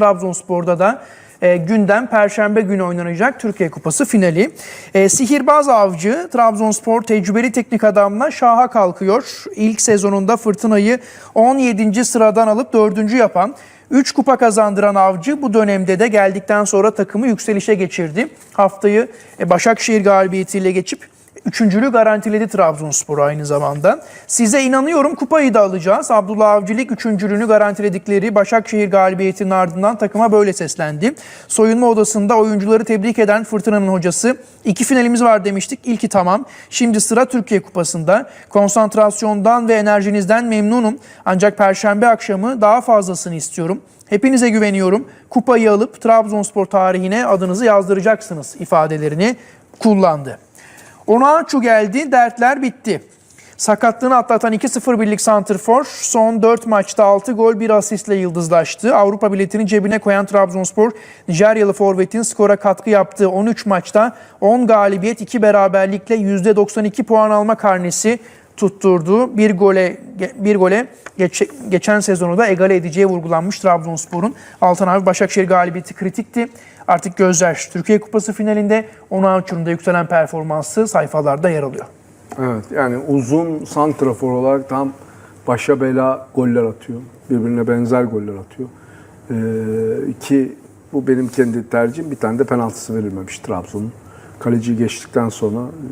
Trabzonspor'da da e, gündem Perşembe günü oynanacak Türkiye Kupası finali. E, sihirbaz avcı Trabzonspor tecrübeli teknik adamla şaha kalkıyor. İlk sezonunda fırtınayı 17. sıradan alıp 4. yapan 3 kupa kazandıran avcı bu dönemde de geldikten sonra takımı yükselişe geçirdi. Haftayı e, Başakşehir galibiyetiyle geçip Üçüncülüğü garantiledi Trabzonspor aynı zamanda. Size inanıyorum kupayı da alacağız. Abdullah Avcılık üçüncülüğünü garantiledikleri Başakşehir galibiyetinin ardından takıma böyle seslendi. Soyunma odasında oyuncuları tebrik eden Fırtına'nın hocası iki finalimiz var demiştik. İlki tamam. Şimdi sıra Türkiye Kupası'nda. Konsantrasyondan ve enerjinizden memnunum. Ancak Perşembe akşamı daha fazlasını istiyorum. Hepinize güveniyorum. Kupayı alıp Trabzonspor tarihine adınızı yazdıracaksınız ifadelerini kullandı. Onaçu geldi, dertler bitti. Sakatlığını atlatan 2-0 birlik Santrfor son 4 maçta 6 gol 1 asistle yıldızlaştı. Avrupa biletini cebine koyan Trabzonspor, Nijeryalı forvetin skora katkı yaptığı 13 maçta 10 galibiyet 2 beraberlikle %92 puan alma karnesi tutturdu. Bir gole bir gole geç- geçen sezonu da egale edeceği vurgulanmış Trabzonspor'un. Altan abi Başakşehir galibiyeti kritikti. Artık gözler Türkiye Kupası finalinde Onağ uçurumda yükselen performansı sayfalarda yer alıyor. Evet yani uzun santrafor olarak tam başa bela goller atıyor. Birbirine benzer goller atıyor. Ee, ki bu benim kendi tercihim. Bir tane de penaltısı verilmemiş Trabzon'un. Kaleciyi geçtikten sonra e,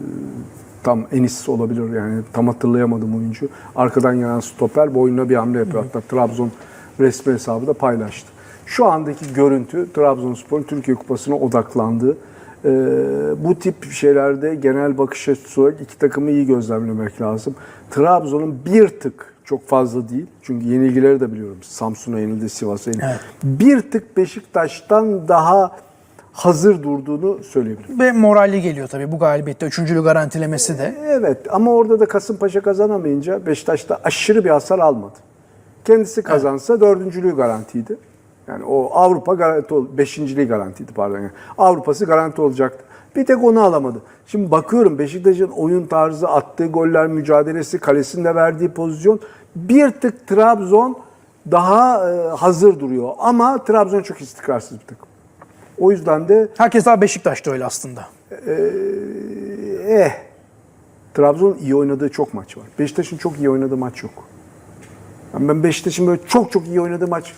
tam Enis olabilir yani tam hatırlayamadım oyuncu. Arkadan gelen stoper boynuna bir hamle yapıyor. Hatta Trabzon resmi hesabı da paylaştı. Şu andaki görüntü Trabzonspor'un Türkiye Kupası'na odaklandığı. Ee, bu tip şeylerde genel bakış açısı olarak iki takımı iyi gözlemlemek lazım. Trabzon'un bir tık çok fazla değil. Çünkü yenilgileri de biliyorum. Samsun'a yenildi, Sivas'a yenildi. Bir tık Beşiktaş'tan daha hazır durduğunu söyleyebilirim. Ve moralli geliyor tabii bu galibiyette. Üçüncülüğü garantilemesi de. Evet ama orada da Kasımpaşa kazanamayınca Beşiktaş da aşırı bir hasar almadı. Kendisi kazansa dördüncülüğü garantiydi. Yani o Avrupa garanti ol, beşinciliği garantiydi pardon. Yani Avrupa'sı garanti olacaktı. Bir tek onu alamadı. Şimdi bakıyorum Beşiktaş'ın oyun tarzı, attığı goller, mücadelesi, kalesinde verdiği pozisyon bir tık Trabzon daha e, hazır duruyor. Ama Trabzon çok istikrarsız bir takım. O yüzden de Herkes daha Beşiktaş'ta öyle aslında. eh Trabzon iyi oynadığı çok maç var. Beşiktaş'ın çok iyi oynadığı maç yok. Yani ben Beşiktaş'ın böyle çok çok iyi oynadığı maç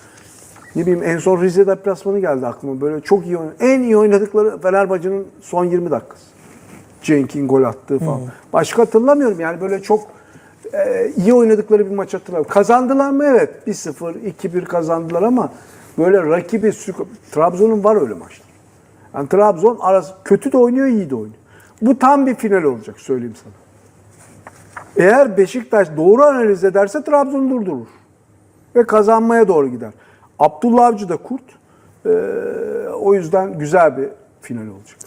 ne bileyim en son Rize deplasmanı geldi aklıma. Böyle çok iyi oynadı. En iyi oynadıkları Fenerbahçe'nin son 20 dakikası. Cenk'in gol attığı falan. Başka hatırlamıyorum yani böyle çok e, iyi oynadıkları bir maç hatırlamıyorum. Kazandılar mı? Evet. 1-0, 2-1 kazandılar ama böyle rakibi Trabzon'un var öyle maçlar. Yani Trabzon arası kötü de oynuyor, iyi de oynuyor. Bu tam bir final olacak söyleyeyim sana. Eğer Beşiktaş doğru analiz ederse Trabzon durdurur. Ve kazanmaya doğru gider. Abdullah Avcı da kurt. Ee, o yüzden güzel bir final olacak.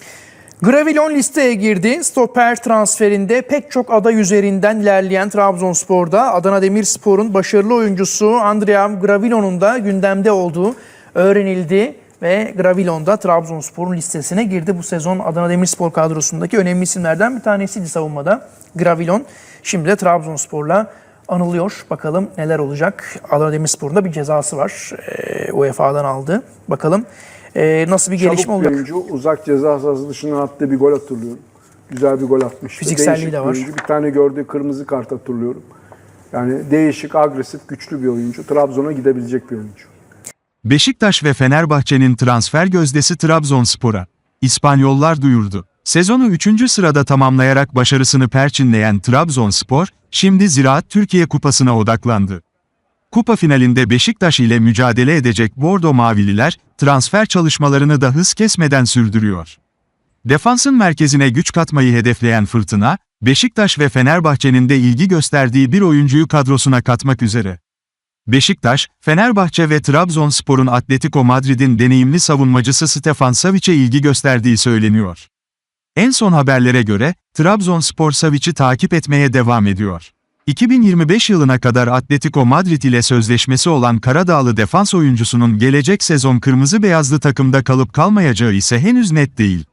Gravilon listeye girdi. Stoper transferinde pek çok aday üzerinden ilerleyen Trabzonspor'da Adana Demirspor'un başarılı oyuncusu Andrea Gravilon'un da gündemde olduğu öğrenildi ve Gravilon da Trabzonspor'un listesine girdi. Bu sezon Adana Demirspor kadrosundaki önemli isimlerden bir tanesiydi savunmada Gravilon. Şimdi de Trabzonspor'la anılıyor. Bakalım neler olacak. Adana Demirspor'un da bir cezası var. Ee, UEFA'dan aldı. Bakalım ee, nasıl bir gelişme Çabuk bir olacak. oyuncu. Uzak ceza sahası dışından attığı bir gol hatırlıyorum. Güzel bir gol atmış. Fizikselliği Değişik de bir var. oyuncu. Bir tane gördüğü kırmızı kart hatırlıyorum. Yani değişik, agresif, güçlü bir oyuncu. Trabzon'a gidebilecek bir oyuncu. Beşiktaş ve Fenerbahçe'nin transfer gözdesi Trabzonspor'a. İspanyollar duyurdu. Sezonu 3. sırada tamamlayarak başarısını perçinleyen Trabzonspor, şimdi Ziraat Türkiye Kupası'na odaklandı. Kupa finalinde Beşiktaş ile mücadele edecek Bordo Mavililer, transfer çalışmalarını da hız kesmeden sürdürüyor. Defansın merkezine güç katmayı hedefleyen Fırtına, Beşiktaş ve Fenerbahçe'nin de ilgi gösterdiği bir oyuncuyu kadrosuna katmak üzere. Beşiktaş, Fenerbahçe ve Trabzonspor'un Atletico Madrid'in deneyimli savunmacısı Stefan Savic'e ilgi gösterdiği söyleniyor. En son haberlere göre, Trabzonspor Savic'i takip etmeye devam ediyor. 2025 yılına kadar Atletico Madrid ile sözleşmesi olan Karadağlı defans oyuncusunun gelecek sezon kırmızı beyazlı takımda kalıp kalmayacağı ise henüz net değil.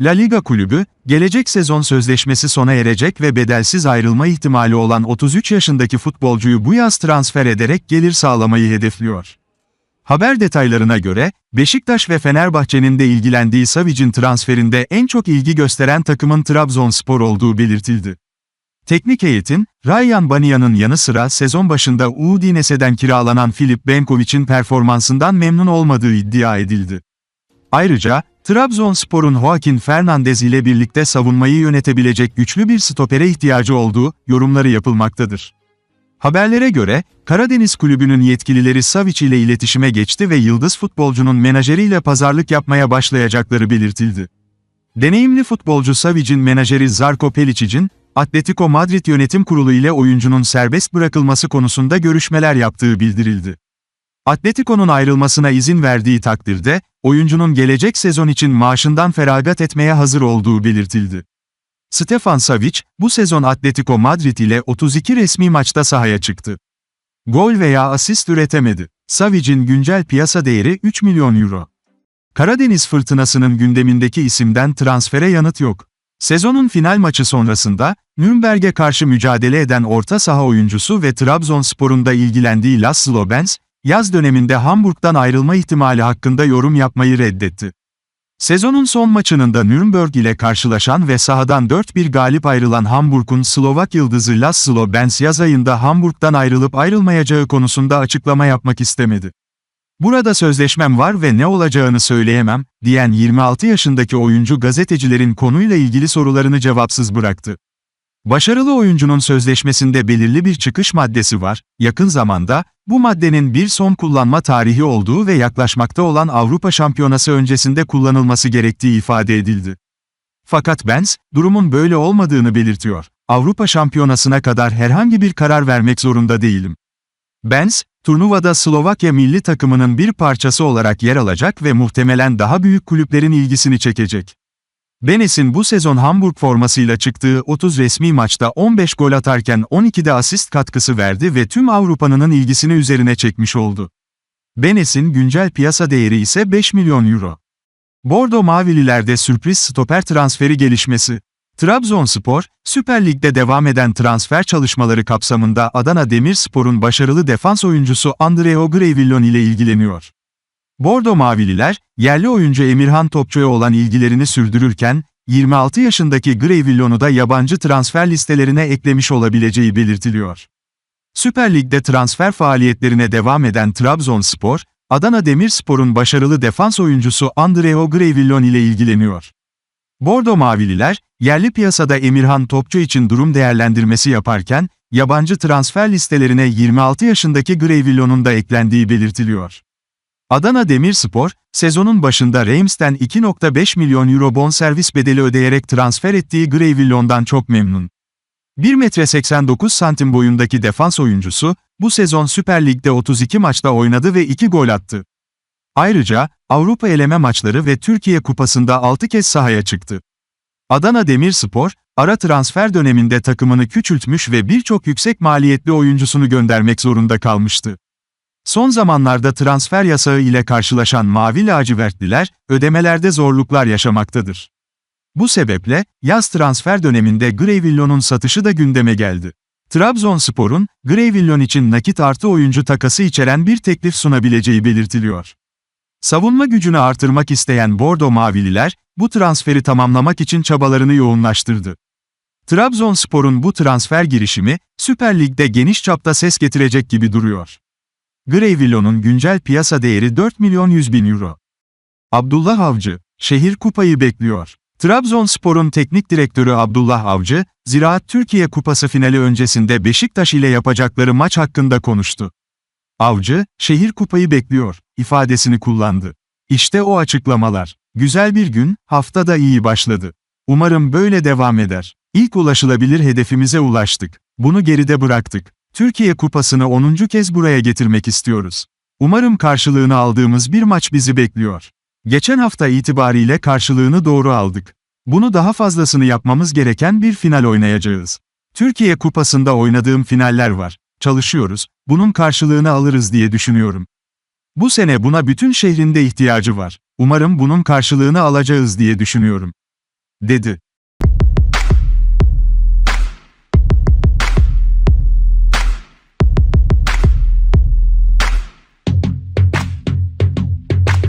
La Liga kulübü, gelecek sezon sözleşmesi sona erecek ve bedelsiz ayrılma ihtimali olan 33 yaşındaki futbolcuyu bu yaz transfer ederek gelir sağlamayı hedefliyor. Haber detaylarına göre, Beşiktaş ve Fenerbahçe'nin de ilgilendiği Savic'in transferinde en çok ilgi gösteren takımın Trabzonspor olduğu belirtildi. Teknik heyetin, Ryan Bania'nın yanı sıra sezon başında Udinese'den kiralanan Filip Benkovic'in performansından memnun olmadığı iddia edildi. Ayrıca, Trabzonspor'un Joaquin Fernandez ile birlikte savunmayı yönetebilecek güçlü bir stopere ihtiyacı olduğu yorumları yapılmaktadır. Haberlere göre, Karadeniz Kulübü'nün yetkilileri Savic ile iletişime geçti ve yıldız futbolcunun menajeriyle pazarlık yapmaya başlayacakları belirtildi. Deneyimli futbolcu Savic'in menajeri Zarko Pelicic'in, Atletico Madrid Yönetim Kurulu ile oyuncunun serbest bırakılması konusunda görüşmeler yaptığı bildirildi. Atletico'nun ayrılmasına izin verdiği takdirde, oyuncunun gelecek sezon için maaşından feragat etmeye hazır olduğu belirtildi. Stefan Savic, bu sezon Atletico Madrid ile 32 resmi maçta sahaya çıktı. Gol veya asist üretemedi. Savic'in güncel piyasa değeri 3 milyon euro. Karadeniz Fırtınası'nın gündemindeki isimden transfere yanıt yok. Sezonun final maçı sonrasında, Nürnberg'e karşı mücadele eden orta saha oyuncusu ve Trabzonspor'un da ilgilendiği Laszlo Benz, yaz döneminde Hamburg'dan ayrılma ihtimali hakkında yorum yapmayı reddetti. Sezonun son maçının Nürnberg ile karşılaşan ve sahadan 4-1 galip ayrılan Hamburg'un Slovak yıldızı Laszlo Benz yaz ayında Hamburg'dan ayrılıp ayrılmayacağı konusunda açıklama yapmak istemedi. Burada sözleşmem var ve ne olacağını söyleyemem, diyen 26 yaşındaki oyuncu gazetecilerin konuyla ilgili sorularını cevapsız bıraktı. Başarılı oyuncunun sözleşmesinde belirli bir çıkış maddesi var, yakın zamanda, bu maddenin bir son kullanma tarihi olduğu ve yaklaşmakta olan Avrupa Şampiyonası öncesinde kullanılması gerektiği ifade edildi. Fakat Benz, durumun böyle olmadığını belirtiyor. Avrupa Şampiyonası'na kadar herhangi bir karar vermek zorunda değilim. Benz, turnuvada Slovakya milli takımının bir parçası olarak yer alacak ve muhtemelen daha büyük kulüplerin ilgisini çekecek. Benes'in bu sezon Hamburg formasıyla çıktığı 30 resmi maçta 15 gol atarken 12'de asist katkısı verdi ve tüm Avrupa'nın ilgisini üzerine çekmiş oldu. Benes'in güncel piyasa değeri ise 5 milyon euro. Bordo Mavililerde sürpriz stoper transferi gelişmesi. Trabzonspor, Süper Lig'de devam eden transfer çalışmaları kapsamında Adana Demirspor'un başarılı defans oyuncusu Andreo Grevillon ile ilgileniyor. Bordo Mavililer, yerli oyuncu Emirhan Topçu'ya olan ilgilerini sürdürürken, 26 yaşındaki Grevillon'u da yabancı transfer listelerine eklemiş olabileceği belirtiliyor. Süper Lig'de transfer faaliyetlerine devam eden Trabzonspor, Adana Demirspor'un başarılı defans oyuncusu Andreo Grevillon ile ilgileniyor. Bordo Mavililer, yerli piyasada Emirhan Topçu için durum değerlendirmesi yaparken, yabancı transfer listelerine 26 yaşındaki Grevillon'un da eklendiği belirtiliyor. Adana Demirspor, sezonun başında Reims'ten 2.5 milyon euro bonservis bedeli ödeyerek transfer ettiği Grevillon'dan çok memnun. 1 metre 89 santim boyundaki defans oyuncusu, bu sezon Süper Lig'de 32 maçta oynadı ve 2 gol attı. Ayrıca, Avrupa eleme maçları ve Türkiye Kupası'nda 6 kez sahaya çıktı. Adana Demirspor, ara transfer döneminde takımını küçültmüş ve birçok yüksek maliyetli oyuncusunu göndermek zorunda kalmıştı. Son zamanlarda transfer yasağı ile karşılaşan Mavi Lacivertliler, ödemelerde zorluklar yaşamaktadır. Bu sebeple, yaz transfer döneminde Grevillon'un satışı da gündeme geldi. Trabzonspor'un, Grevillon için nakit artı oyuncu takası içeren bir teklif sunabileceği belirtiliyor. Savunma gücünü artırmak isteyen Bordo Mavililer, bu transferi tamamlamak için çabalarını yoğunlaştırdı. Trabzonspor'un bu transfer girişimi, Süper Lig'de geniş çapta ses getirecek gibi duruyor. Grevillon'un güncel piyasa değeri 4 milyon 100 bin euro. Abdullah Avcı, şehir kupayı bekliyor. Trabzonspor'un teknik direktörü Abdullah Avcı, Ziraat Türkiye Kupası finali öncesinde Beşiktaş ile yapacakları maç hakkında konuştu. Avcı, şehir kupayı bekliyor, ifadesini kullandı. İşte o açıklamalar. Güzel bir gün, haftada iyi başladı. Umarım böyle devam eder. İlk ulaşılabilir hedefimize ulaştık. Bunu geride bıraktık. Türkiye Kupası'nı 10. kez buraya getirmek istiyoruz. Umarım karşılığını aldığımız bir maç bizi bekliyor. Geçen hafta itibariyle karşılığını doğru aldık. Bunu daha fazlasını yapmamız gereken bir final oynayacağız. Türkiye Kupası'nda oynadığım finaller var. Çalışıyoruz, bunun karşılığını alırız diye düşünüyorum. Bu sene buna bütün şehrinde ihtiyacı var. Umarım bunun karşılığını alacağız diye düşünüyorum. Dedi.